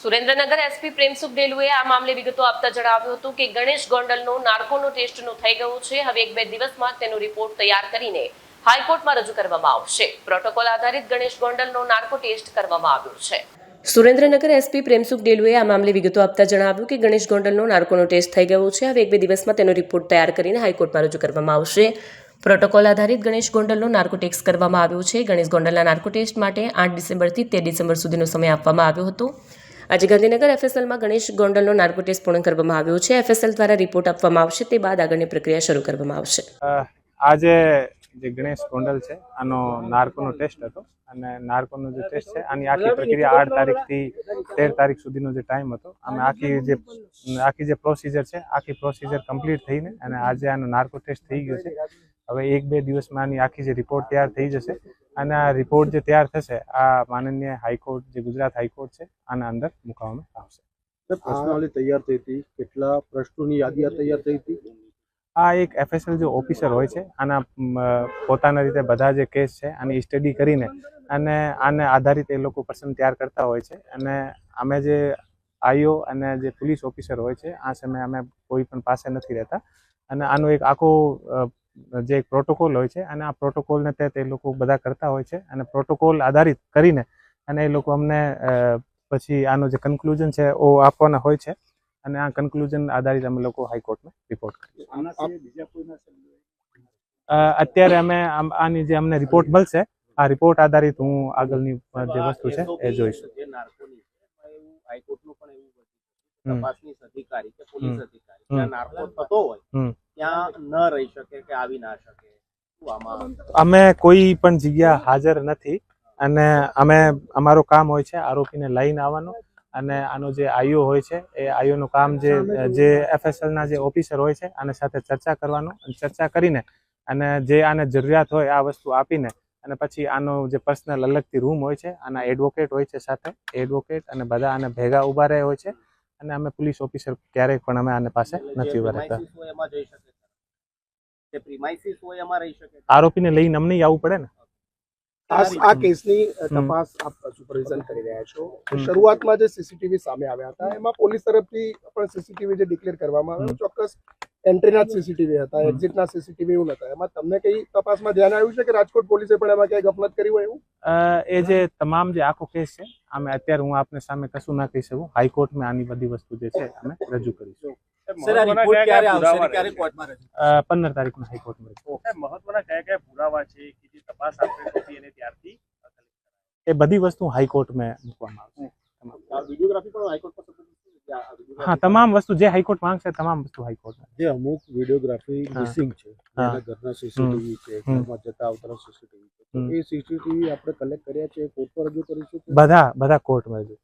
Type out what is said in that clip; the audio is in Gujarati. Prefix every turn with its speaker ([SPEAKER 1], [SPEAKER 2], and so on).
[SPEAKER 1] સુરેન્દ્રનગર એસપી પ્રેમસુખ ડેલુએ આ મામલે વિગતો આપતા જણાવ્યું હતું કે ગણેશ ગોંડલનો નાર્કોનો ટેસ્ટનું થઈ ગયું છે. હવે એક બે દિવસમાં તેનો રિપોર્ટ તૈયાર કરીને હાઈકોર્ટમાં રજૂ કરવામાં આવશે. પ્રોટોકોલ આધારિત ગણેશ ગોંડલનો નાર્કો ટેસ્ટ કરવામાં આવ્યો છે. સુરેન્દ્રનગર એસપી પ્રેમસુખ ડેલુએ આ મામલે વિગતો આપતા જણાવ્યું કે ગણેશ ગોંડલનો નાર્કોનો ટેસ્ટ થઈ ગયો છે. હવે એક બે દિવસમાં તેનો રિપોર્ટ તૈયાર કરીને હાઈકોર્ટમાં રજૂ કરવામાં આવશે. પ્રોટોકોલ આધારિત ગણેશ ગોંડલનો નાર્કો ટેસ્ટ કરવામાં આવ્યો છે. ગણેશ ગોંડલના નાર્કો ટેસ્ટ માટે આઠ ડિસેમ્બરથી તેર ડિસેમ્બર સુધીનો સમય આપવામાં આવ્યો હતો. આજે ગાંધીનગર એફએસએલમાં ગણેશ ગોંડલનો નાર્કો ટેસ્ટ પૂર્ણ કરવામાં આવ્યો છે. એફએસએલ દ્વારા રિપોર્ટ આપવામાં આવશે, તે બાદ આગળની પ્રક્રિયા શરૂ કરવામાં આવશે.
[SPEAKER 2] આજે જે ગણેશ ગોંડલ છે, આનો નાર્કોનો ટેસ્ટ હતો. અને નાર્કોનો જે ટેસ્ટ છે, આની આખી પ્રક્રિયા આઠ તારીખથી તેર તારીખ સુધીનો જે ટાઈમ હતો. અમે આખી જે આખી જે પ્રોસિજર છે, આખી પ્રોસિજર કમ્પ્લીટ થઈને અને આજે આનો નાર્કો ટેસ્ટ થઈ ગયો છે. હવે એક બે દિવસમાં આની આખી જે રિપોર્ટ તૈયાર થઈ જશે. અને આ રિપોર્ટ જે તૈયાર થશે આ માનનીય હાઈકોર્ટ જે ગુજરાત હાઈકોર્ટ છે આના અંદર મૂકવામાં આવશે.
[SPEAKER 3] પ્રશ્નાવલી તૈયાર થઈ હતી. કેટલા પ્રશ્નોની યાદી તૈયાર થઈ હતી?
[SPEAKER 2] આ એક એફએસએલ જે ઓફિસર હોય છે આના પોતાના રીતે બધા જે કેસ છે આની સ્ટડી કરીને અને આને આધારિત એ લોકો પર્સન તૈયાર કરતા હોય છે. અને અમે જે આઈઓ અને જે પોલીસ ઓફિસર હોય છે આ સમયે અમે કોઈ પણ પાસે નથી રહેતા. અને આનો એક આખો જે એક પ્રોટોકોલ હોય છે અને આ પ્રોટોકોલને તે એ લોકો બધા કરતા હોય છે અને પ્રોટોકોલ આધારિત કરીને અને એ લોકો અમને પછી આનો જે કન્ક્લુઝન છે ઓ આપવાના હોય છે અને આ કન્ક્લુઝન આધારિત અમે લોકો હાઈકોર્ટમાં રિપોર્ટ કરીએ અત્યારે અમે આમ- આની જે અમને રિપોર્ટ મળશે આ રિપોર્ટ આધારિત હું આગળની જે વસ્તુ છે એ જોઈશ.
[SPEAKER 4] હાઈકોર્ટનું પણ એવું. તપાસનીશ અધિકારી કે પોલીસ અધિકારી. નાર્કો થતો હોય. ત્યાં ન રહી શકે કે આવી ના શકે.
[SPEAKER 2] અમે કોઈ પણ જગ્યા હાજર નથી અને અમે અમારું કામ હોય છે આરોપીને લઈને આવવાનું અને આનો જે આઈઓ હોય છે એ આઈઓનું કામ જે જે એફએસએલ ના જે ઓફિસર હોય છે આને સાથે ચર્ચા કરવાનું અને ચર્ચા કરીને અને જે આને જરૂરિયાત હોય આ વસ્તુ આપીને અને પછી આનો જે પર્સનલ અલગથી રૂમ હોય છે આના એડવોકેટ હોય છે સાથે એડવોકેટ અને બધા આને ભેગા ઊભા રહે હોય છે અને અમે પોલીસ ઓફિસર ક્યારેય પણ અમે આને પાસે નથી ઊભા રહેતા. આરોપીને લઈને અમને આવવું પડે ને?
[SPEAKER 3] આ આ કેસની તપાસ આપ સુપરવિઝન કરી રહ્યા છો. શરૂઆતમાં જે સીસીટીવી સામે આવ્યા હતા એમાં પોલીસ તરફથી પણ સીસીટીવી જે ડિક્લેર કરવામાં આવ્યું ચોક્કસ એન્ટ્રીના સીસીટીવી હતા એક્ઝિટના સીસીટીવી એવું નતા. એમાં તમને કઈ તપાસમાં ધ્યાન આવ્યું છે કે રાજકોટ પોલીસે પણ એમાં ક્યાંય ગફલત કરી હોય એવું?
[SPEAKER 2] એ જે તમામ જે આખો કેસ છે અમે અત્યારે હું આપને સામે કશું ના કહી શકું. હાઈકોર્ટમાં આની બધી વસ્તુ જે છે અમે રજૂ કરીશું. પંદર તારીખમાં હાઈકોર્ટમાં
[SPEAKER 5] મહત્વના કયા કયા પુરાવા છે કે જે તપાસ આપણે ત્યારથી
[SPEAKER 2] એ બધી વસ્તુ હાઈકોર્ટમાં મૂકવામાં આવશે.
[SPEAKER 3] વિડીયોગ્રાફી પણ હાઈકોર્ટ પર submit થશે? આ videography
[SPEAKER 2] હા તમામ વસ્તુ જે હાઈકોર્ટ માંગશે તમામ વસ્તુ હાઈકોર્ટમાં.
[SPEAKER 6] જે અમુક વિડીયોગ્રાફી મિસિંગ છે એના ઘરના સીસીટીવી છે ઘરમાં જતા આવતા સીસીટીવી છે. એ સીસીટીવી આપણે કલેક્ટ કર્યા છે કોર્ટ પર રજૂ કરીશું
[SPEAKER 2] બધા બધા કોર્ટમાં રજૂ.